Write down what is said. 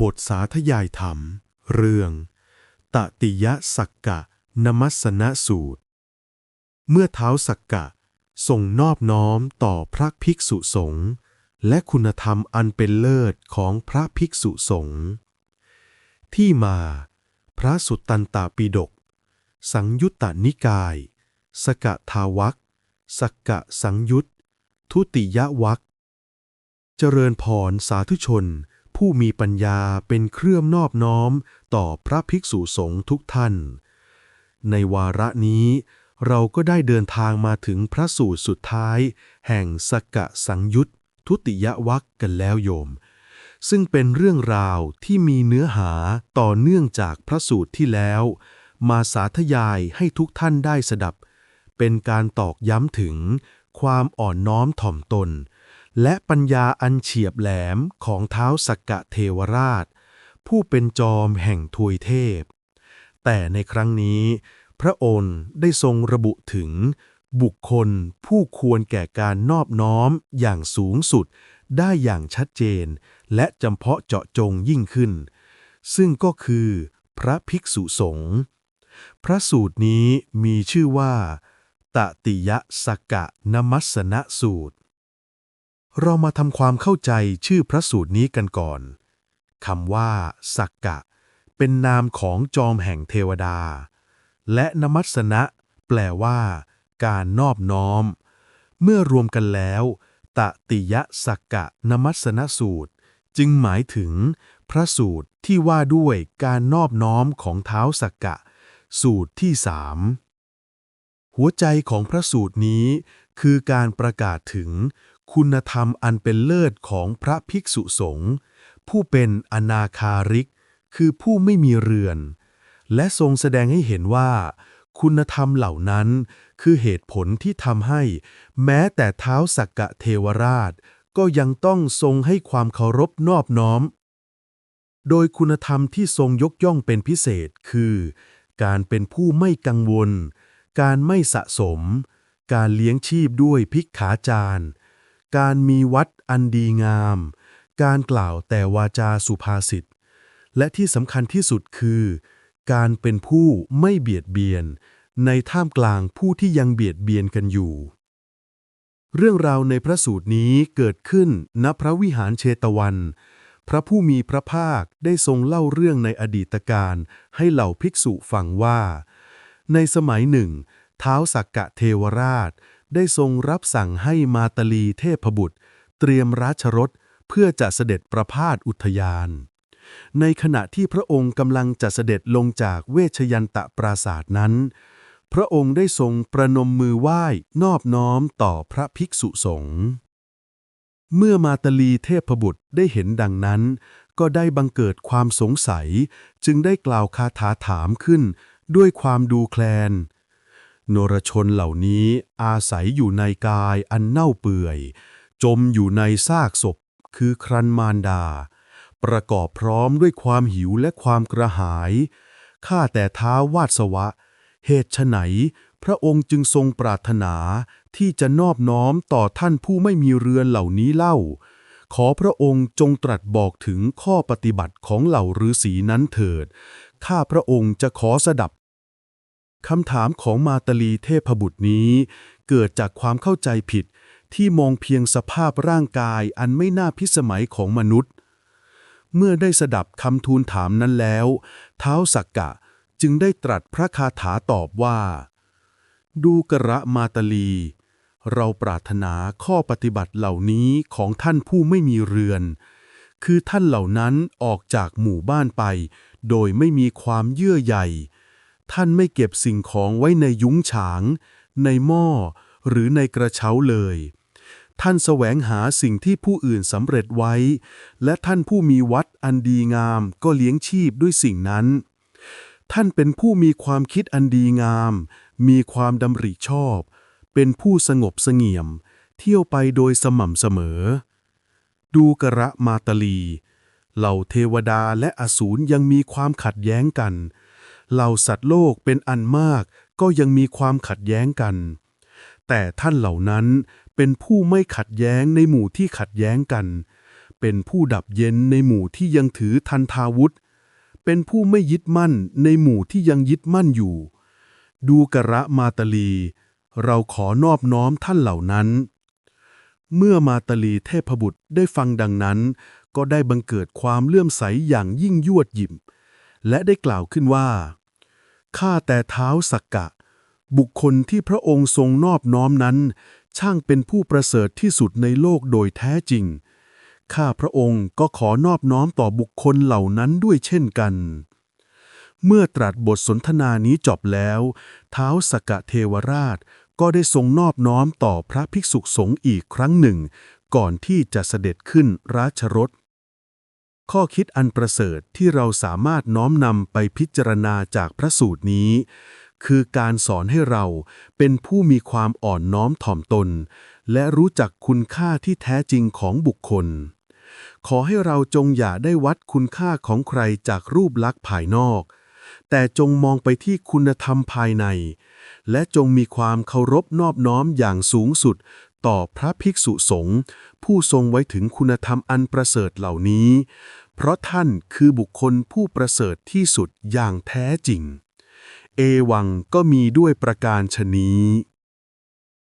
บทสาธยายธรรม เรื่อง ตติยสักกะนมัสนสูตร เมื่อเท้าสักกะทรงนอบน้อมต่อพระภิกษุสงฆ์และคุณธรรมอันเป็นเลิศของพระภิกษุสงฆ์ที่มา พระสุตตันตปิฎกสังยุตตนิกาย สกทาวักสักกะสังยุต ทุติยวักเจริญพรสาธุชน ผู้มีปัญญาเป็นเครื่องนอบน้อมต่อพระภิกษุสงฆ์ทุกท่าน ในวาระนี้ เราก็ได้เดินทางมาถึงพระสูตรสุดท้าย แห่งสกะสังยุตทุติยวักกันแล้วโยม ซึ่งเป็นเรื่องราวที่มีเนื้อหาต่อเนื่องจากพระสูตรที่แล้ว มาสาธยายให้ทุกท่านได้สดับ เป็นการตอกย้ำถึงความอ่อนน้อมถ่อมตน และปัญญาอันเฉียบแหลมของเท้าสักกะเทวราช ผู้เป็นจอมแห่งทวยเทพ แต่ในครั้งนี้ พระองค์ได้ทรงระบุถึง บุคคลผู้ควรแก่การนอบน้อมอย่างสูงสุดได้อย่างชัดเจน และจำเพาะเจาะจงยิ่งขึ้น ซึ่งก็คือพระภิกษุสงฆ์พระสูตรนี้มีชื่อว่า ตติยสกกะนมัสนสูตร เรามาทำความเข้าใจชื่อพระสูตรนี้กันก่อนคำว่า สักกะ เป็นนามของจอมแห่งเทวดา และนมัสนะ แปลว่า การนอบน้อม เมื่อรวมกันแล้วตติยสักกะนมัสนสูตร จึงหมายถึง พระสูตรที่ว่าด้วยการนอบน้อมของเท้าสักกะ สูตรที่สามหัวใจของพระสูตรนี้ คือการประกาศถึง คุณธรรมอันเป็นเลิศของพระภิกษุสงฆ์ผู้เป็นอนาคาริก คือผู้ไม่มีเรือน และทรงแสดงให้เห็นว่า คุณธรรมเหล่านั้นคือเหตุผลที่ทำให้ แม้แต่เท้าสักกะเทวราช ก็ยังต้องทรงให้ความเคารพนอบน้อม โดยคุณธรรมที่ทรงยกย่องเป็นพิเศษคือ การเป็นผู้ไม่กังวล การไม่สะสม การเลี้ยงชีพด้วยพิกขาจาร การมีวัดอันดีงาม การกล่าวแต่วาจาสุภาษิต และที่สำคัญที่สุดคือ การเป็นผู้ไม่เบียดเบียน ในท่ามกลางผู้ที่ยังเบียดเบียนกันอยู่ เรื่องราวในพระสูตรนี้เกิดขึ้นณพระวิหารเชตวัน พระผู้มีพระภาคได้ทรงเล่าเรื่องในอดีตการให้เหล่าภิกษุฟังว่า ในสมัยหนึ่ง เท้าสักกะเทวราช ได้ทรงรับสั่งให้มาตลีเทพบุตร เตรียมราชรถเพื่อจะเสด็จประพาสอุทยาน ในขณะที่พระองค์กำลังจะเสด็จลงจากเวชยันตะปราศาสนั้น พระองค์ได้ทรงประนมมือไหว้นอบน้อมต่อพระภิกษุสงฆ์เมื่อมาตลีเทพบุตรได้เห็นดังนั้น ก็ได้บังเกิดความสงสัย จึงได้กล่าวคาถาถามขึ้น ด้วยความดูแคลน นรชนเหล่านี้อาศัยอยู่ในกายอันเน่าเปื่อย จมอยู่ในซากศพ คือครันมารดา ประกอบพร้อมด้วยความหิวและความกระหายข้าแต่ท้าววาสวะ เหตุไฉนพระองค์จึงทรงปรารถนาที่จะนอบน้อมต่อท่านผู้ไม่มีเรือนเหล่านี้เล่า ขอพระองค์จงตรัสบอกถึงข้อปฏิบัติของเหล่าฤาษีนั้นเถิด ข้าพระองค์จะขอสดับ คำถามของมาตลีเทพบุตรนี้ เกิดจากความเข้าใจผิด ที่มองเพียงสภาพร่างกายอันไม่น่าพิสมัยของมนุษย์ เมื่อได้สดับคำทูลถามนั้นแล้ว เท้าสักกะจึงได้ตรัสพระคาถาตอบว่า ดูกระมาตลี เราปรารถนาข้อปฏิบัติเหล่านี้ของท่านผู้ไม่มีเรือน คือท่านเหล่านั้นออกจากหมู่บ้านไป โดยไม่มีความเยื่อใย ท่านไม่เก็บสิ่งของไว้ในยุ้งฉาง ในหม้อ หรือในกระเช้าเลย ท่านแสวงหาสิ่งที่ผู้อื่นสำเร็จไว้ และท่านผู้มีวัดอันดีงามก็เลี้ยงชีพด้วยสิ่งนั้น ท่านเป็นผู้มีความคิดอันดีงาม มีความดำริชอบ เป็นผู้สงบเสงี่ยม เที่ยวไปโดยสม่ำเสมอ ดูกระมาตลี เหล่าเทวดาและอสูรยังมีความขัดแย้งกัน เหล่าสัตว์โลกเป็นอันมาก ก็ยังมีความขัดแย้งกัน แต่ท่านเหล่านั้นเป็นผู้ไม่ขัดแย้งในหมู่ที่ขัดแย้งกัน เป็นผู้ดับเย็นในหมู่ที่ยังถือทันทาวุธ เป็นผู้ไม่ยึดมั่นในหมู่ที่ยังยึดมั่นอยู่ ดูกระมาตลี เราขอนอบน้อมท่านเหล่านั้น เมื่อมาตลีเทพบุตรได้ฟังดังนั้น ก็ได้บังเกิดความเลื่อมใสอย่างยิ่งยวดหยิมและได้กล่าวขึ้นว่า ข้าแต่เท้าสักกะ บุคคลที่พระองค์ทรงนอบน้อมนั้น ช่างเป็นผู้ประเสริฐที่สุดในโลกโดยแท้จริง ข้าพระองค์ก็ขอนอบน้อมต่อบุคคลเหล่านั้นด้วยเช่นกัน เมื่อตรัสบทสนทนานี้จบแล้ว เท้าสกกะเทวราชก็ได้ทรงนอบน้อมต่อพระภิกษุสงฆ์อีกครั้งหนึ่ง ก่อนที่จะเสด็จขึ้นราชรถ ข้อคิดอันประเสริฐที่เราสามารถน้อมนำไปพิจารณาจากพระสูตรนี้ คือการสอนให้เราเป็นผู้มีความอ่อนน้อมถ่อมตน และรู้จักคุณค่าที่แท้จริงของบุคคล ขอให้เราจงอย่าได้วัดคุณค่าของใครจากรูปลักษณ์ภายนอก แต่จงมองไปที่คุณธรรมภายใน และจงมีความเคารพนอบน้อมอย่างสูงสุด ต่อพระภิกษุสงฆ์ผู้ทรงไว้ถึงคุณธรรมอันประเสริฐเหล่านี้ เพราะท่านคือบุคคลผู้ประเสริฐที่สุดอย่างแท้จริง เอวังก็มีด้วยประการชนี้